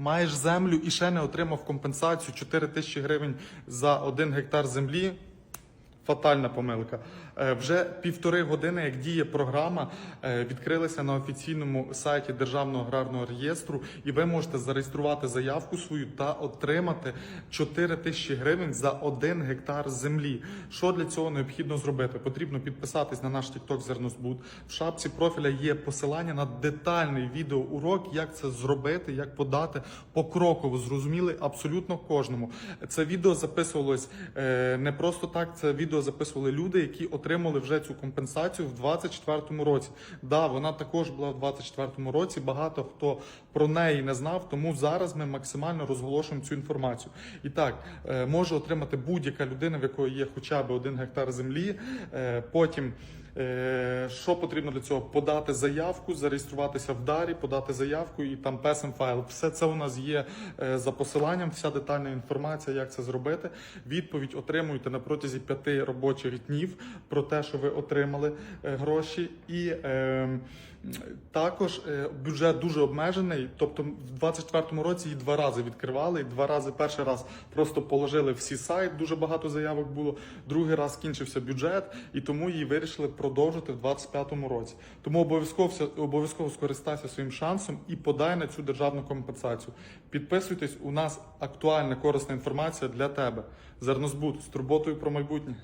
маєш землю і ще не отримав компенсацію 4 тисячі гривень за один гектар землі. Фатальна помилка. Е, Вже півтори години, як діє програма, е, відкрилися на офіційному сайті Державного аграрного реєстру, і ви можете зареєструвати заявку свою та отримати 4 тисячі гривень за один гектар землі. Що для цього необхідно зробити? Потрібно підписатись на наш TikTok Зернозбуд. В шапці профіля є посилання на детальний відеоурок, як це зробити, як подати покроково. Зрозуміли абсолютно кожному. Це відео записувалось е, не просто так. Це відео записували люди, які отримали вже цю компенсацію в 2024 році. Да, вона також була в 2024 році. Багато хто про неї не знав, тому зараз ми максимально розголошуємо цю інформацію. І так, е, може отримати будь-яка людина, в якої є хоча б один гектар землі. Е, Потім. Е, Що потрібно для цього? Подати заявку, зареєструватися в дарі, подати заявку і там песем файл. Все це у нас є е, за посиланням, вся детальна інформація, як це зробити. Відповідь отримуєте на протязі п'яти робочих днів про те, що ви отримали е, гроші. І е, також бюджет дуже обмежений. Тобто, в 24-му році її два рази відкривали. І два рази перший раз просто положили всі сайт. Дуже багато заявок було. Другий раз скінчився бюджет, і тому її вирішили продовжити в 25-му році. Тому обов'язково обов'язково скористайся своїм шансом і подай на цю державну компенсацію. Підписуйтесь, у нас актуальна корисна інформація для тебе. Зернозбут з турботою про майбутнє.